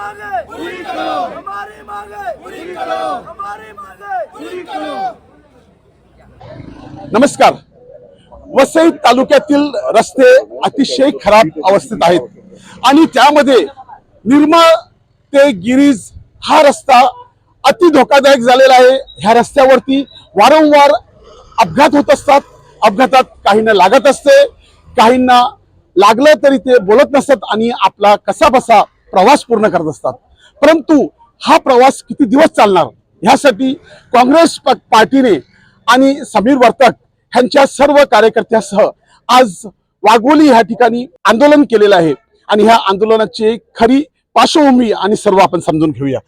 मांगे. पूरी करो हमारी मांगे. पूरी करो हमारी मांगे. पूरी करो नमस्कार. वसई तालुक्यातील रस्ते अतिशय खराब अवस्थेत आहेत. आणि त्यामध्ये निर्मळ ते गिरीज हा रस्ता अति धोकादायक झालेला आहे. ह्या रस्त्यावरती वारंवार अपघात होत असतात. अपघातात काहींना लागत असते. काहींना लागलं तरी ते बोलत नसतात. आणि आपला कसा बसा प्रवास पूर्ण करत असतात. परंतु हा प्रवास किती दिवस चालणार? ह्यासाठी काँग्रेस पार्टीने आणि समीर वर्तक ह्यांच्या सर्व कार्यकर्त्यासह आज वाघोली ह्या ठिकाणी आंदोलन केलेलं आहे. आणि ह्या आंदोलनाची खरी पार्श्वभूमी आणि सर्व आपण समजून घेऊया.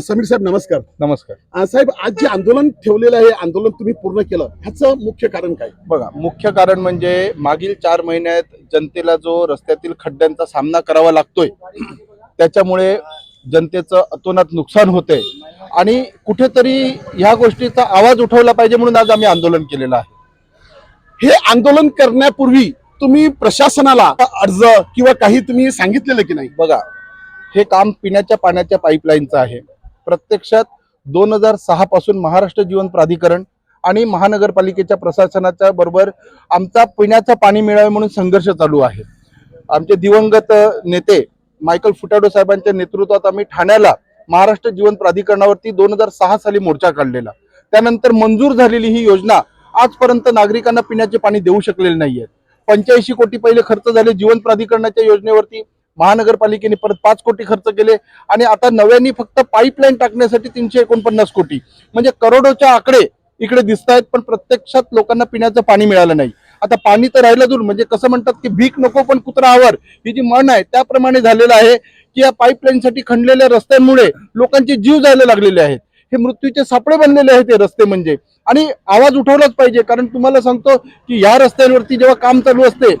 समीर साहेब नमस्कार. नमस्कार. साहेब आज जे आंदोलन ठेवलेलं आहे आंदोलन तुम्ही पूर्ण केलं ह्याचं मुख्य कारण काय? बघा मुख्य कारण म्हणजे मागील चार महिन्यात जनतेला जो रस्त्यातील खड्ड्यांचा सामना करावा लागतोय त्याच्यामुळे जनतेचं अतोनात नुकसान होते आणि कुठेतरी ह्या गोष्टीचा आवाज उठवला पाहिजे म्हणून आज आम्ही आंदोलन केलेलं आहे. हे आंदोलन करण्यापूर्वी तुम्ही प्रशासनाला अर्ज किंवा काही तुम्ही सांगितलेलं की नाही? बघा हे काम पिण्याच्या पाण्याच्या पाईपलाईनचं आहे. प्रत्यक्षात दोन हजार सहा पासून महाराष्ट्र जीवन प्राधिकरण आणि महानगरपालिकेच्या प्रशासनाच्या बरोबर आमचा पिण्याचं पाणी मिळावे म्हणून संघर्ष चालू आहे. आमचे दिवंगत नेते मायकल फुटाडो साहेबांच्या नेतृत्वात आम्ही ठाण्याला महाराष्ट्र जीवन प्राधिकरणावरती दोन हजार सहा साली मोर्चा काढलेला. त्यानंतर मंजूर झालेली ही योजना आजपर्यंत नागरिकांना पिण्याचे पाणी देऊ शकलेले नाहीये पंच्याऐंशी कोटी पहिले खर्च झाले जीवन प्राधिकरणाच्या योजनेवरती. महानगरपालिकेने परत पाच कोटी खर्च केले आणि आता नव्याने फक्त पाईपलाईन टाकण्यासाठी तीनशे एकोणपन्नास कोटी. म्हणजे करोडोच्या आकडे इकडे दिसत आहेत पण प्रत्यक्षात लोकांना पिण्याचं पाणी मिळालं नाही. आता पाणी तर राहिलं दूर म्हणजे कसं म्हणतात की भीक नको पण कुत्रा ही जी म्हण आहे त्याप्रमाणे झालेलं आहे की या पाईपलाईनसाठी खणलेल्या रस्त्यांमुळे लोकांचे जीव जायला लागलेले आहेत. हे मृत्यूचे सापळे बनलेले आहेत हे रस्ते म्हणजे. आणि आवाज उठवलाच पाहिजे. कारण तुम्हाला सांगतो की या रस्त्यांवरती जेव्हा काम चालू असते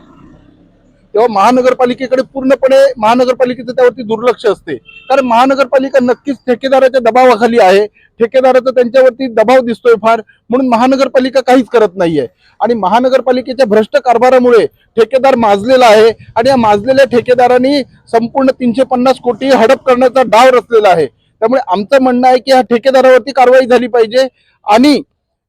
तेव्हा महानगरपालिकेकडे पूर्णपणे महानगरपालिकेचं त्यावरती दुर्लक्ष असते. कारण महानगरपालिका नक्कीच ठेकेदाराच्या दबावाखाली आहे. ठेकेदाराचा त्यांच्यावरती दबाव दिसतोय फार. म्हणून महानगरपालिका काहीच करत नाहीये. आणि महानगरपालिकेच्या भ्रष्ट कारभारामुळे ठेकेदार माजलेला आहे. आणि या माजलेल्या ठेकेदारांनी संपूर्ण तीनशे पन्नास कोटी हडप करण्याचा डाव रचलेला आहे. त्यामुळे आमचं म्हणणं आहे की ह्या ठेकेदारावरती कारवाई झाली पाहिजे. आणि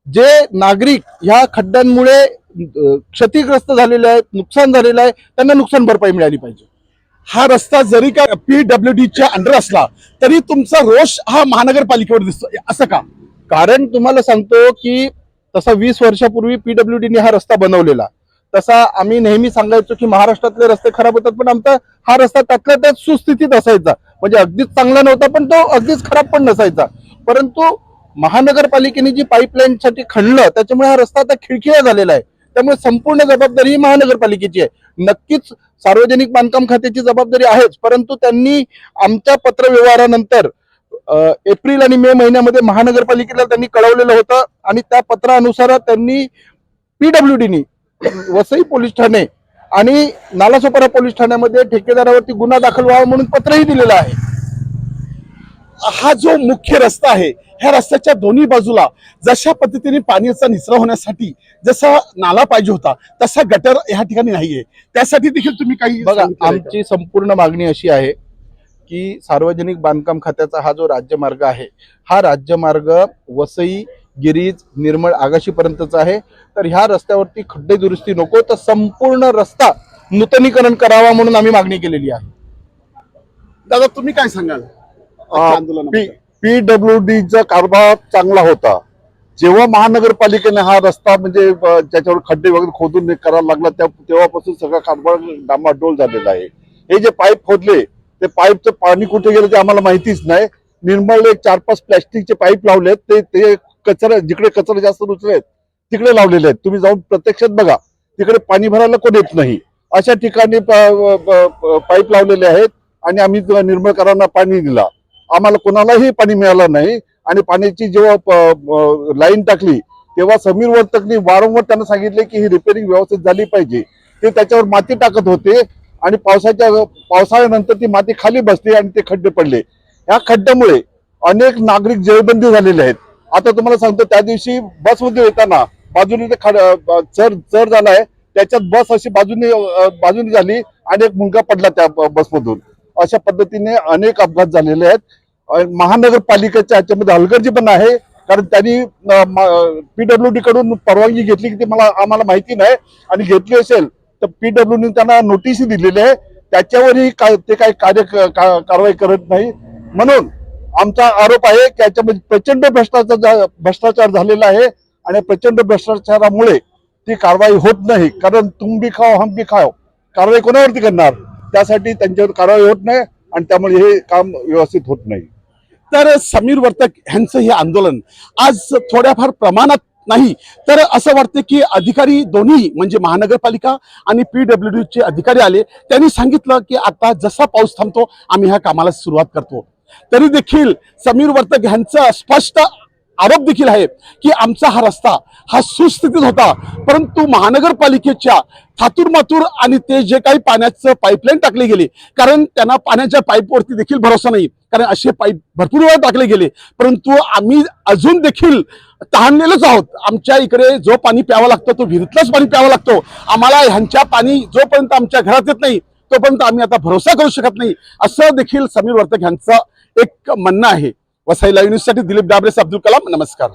जे नागरिक ह्या खड्ड्यांमुळे क्षतिग्रस्त झालेले आहेत नुकसान झालेलं आहे त्यांना नुकसान भरपाई मिळाली पाहिजे. हा रस्ता जरी का पीडब्ल्यू डीच्या अंडर असला तरी तुमचा रोष हा महानगरपालिकेवर दिसतो असं का? कारण तुम्हाला सांगतो की तसा वीस वर्षापूर्वी पीडब्ल्यूडीने हा रस्ता बनवलेला. तसा आम्ही नेहमी सांगायचो की महाराष्ट्रातले रस्ते खराब होतात पण आमचा हा रस्ता त्यातल्या त्यात सुस्थितीत असायचा. म्हणजे अगदीच चांगला नव्हता पण तो अगदीच खराब पण नसायचा. परंतु महानगरपालिकेने जी पाईपलाईनसाठी खणलं त्याच्यामुळे हा रस्ता आता खिळखिळा झालेला आहे. त्यामुळे संपूर्ण जबाबदारी ही महानगरपालिकेची आहे. नक्कीच सार्वजनिक बांधकाम खात्याची जबाबदारी आहेच परंतु त्यांनी आमच्या पत्रव्यवहारानंतर एप्रिल आणि मे महिन्यामध्ये महानगरपालिकेला त्यांनी कळवलेलं होतं आणि त्या पत्रानुसार त्यांनी पीडब्ल्यूडीनी वसई पोलीस ठाणे आणि नालासोपारा पोलीस ठाण्यामध्ये ठेकेदारावरती गुन्हा दाखल व्हावा म्हणून पत्रही दिलेलं आहे. हा जो मुख्य रस्ता आहे ह्या रस्त्याच्या दोन्ही बाजूला जशा पद्धतीने पाण्याचा निचरा होण्यासाठी जसा नाला पाहिजे होता तसा गटर ह्या ठिकाणी नाहीये त्यासाठी देखील तुम्ही काही बघा? आमची संपूर्ण मागणी अशी आहे की सार्वजनिक बांधकाम खात्याचा हा जो राज्यमार्ग आहे हा राज्यमार्ग वसई गिरीज निर्मळ आगाशीपर्यंतचा आहे तर ह्या रस्त्यावरती खड्डे दुरुस्ती नको तर संपूर्ण रस्ता नूतनीकरण करावा म्हणून आम्ही मागणी केलेली आहे दादा तुम्ही काय सांगाल? पीडब्ल्यू डीचा कारभार चांगला होता. जेव्हा महानगरपालिकेने हा रस्ता म्हणजे ज्याच्यावर खड्डे वगैरे खोदून करायला लागला तेव्हापासून सगळा कारभार डामाडोल झालेला आहे. हे जे पाईप खोदले ते पाईपचं पाणी कुठे गेलं ते आम्हाला माहितीच नाही. निर्मळ एक चार पाच प्लॅस्टिकचे पाईप लावलेत ते ते कचरा जिकडे कचरा जास्त रुचलेत तिकडे लावलेले आहेत. तुम्ही जाऊन प्रत्यक्षात बघा तिकडे पाणी भरायला कोण येत नाही. अशा ठिकाणी पाईप लावलेले आहेत आणि आम्ही निर्मळकरांना पाणी दिला. आम्हाला कोणालाही पाणी मिळालं नाही. आणि पाण्याची जेव्हा लाईन टाकली तेव्हा समीर वर्तकनी वारंवार त्यांना सांगितले की ही रिपेअरिंग व्यवस्थित झाली पाहिजे. ते त्याच्यावर माती टाकत होते आणि पावसाच्या पावसाळ्यानंतर ती माती खाली बसली आणि ते खड्डे पडले. या खड्ड्यामुळे अनेक नागरिक जयबंदी झालेले आहेत. आता तुम्हाला सांगतो त्या दिवशी बसमध्ये येताना बाजूने ते खड अ, चर चर झालाय त्याच्यात बस अशी बाजूने बाजूने झाली आणि एक मुलगा पडला त्या बसमधून अशा पद्धतीने अनेक अपघात झालेले आहेत. महानगरपालिकेच्या ह्याच्यामध्ये हलगर्जी पण आहे. कारण त्यांनी पीडब्ल्यू डी कडून परवानगी घेतली की ती मला आम्हाला माहिती नाही. आणि घेतली असेल तर पीडब्ल्यू त्यांना नोटीसही दिलेली आहे. त्याच्यावरही काय ते काही कार्य क- का- कारवाई करत नाही. म्हणून आमचा आरोप आहे की याच्यामध्ये प्रचंड भ्रष्टाचार झा- भ्रष्टाचार झालेला आहे. आणि प्रचंड भ्रष्टाचारामुळे ती कारवाई होत नाही. कारण तुम बी खाओ हम बी खाओ. कारवाई कोणावरती करणार? त्यासाठी त्यांच्यावर कारवाई होत नाही आणि त्यामुळे हे काम व्यवस्थित होत नाही. तर समीर वर्तक यांचं हे आंदोलन आज थोड्याफार प्रमाणात नाही तर असं वाटतं की अधिकारी दोन्ही म्हणजे महानगरपालिका आणि पीडब्ल्यू चे अधिकारी आले. त्यांनी सांगितलं की आता जसा पाऊस थांबतो आम्ही ह्या कामाला सुरुवात करतो. तरी देखील समीर वर्तक यांचं स्पष्ट आरोप देखील आहे की आमचा हा रस्ता हा सुस्थितीत होता. परंतु महानगरपालिकेच्या थातूर मातूर आणि ते जे काही पाण्याचं पाईपलाईन टाकले गेले कारण त्यांना पाण्याच्या पाईपवरती देखील भरोसा नाही कारण असे पाईप भरपूर वेळा टाकले गेले. परंतु आम्ही अजून देखील तहानलेलोच आहोत. आमच्या इकडे जो पाणी प्यावं लागतं तो विहिरीतलाच पाणी प्यावा लागतो. आम्हाला ह्यांच्या पाणी जोपर्यंत आमच्या घरात येत नाही तोपर्यंत आम्ही आता भरोसा करू शकत नाही असं देखील समीर वर्तक यांचं एक म्हणणं आहे. वसाई लाईव्ह न्यूजसाठी दिलीप डाबरेस अब्दुल कलाम नमस्कार.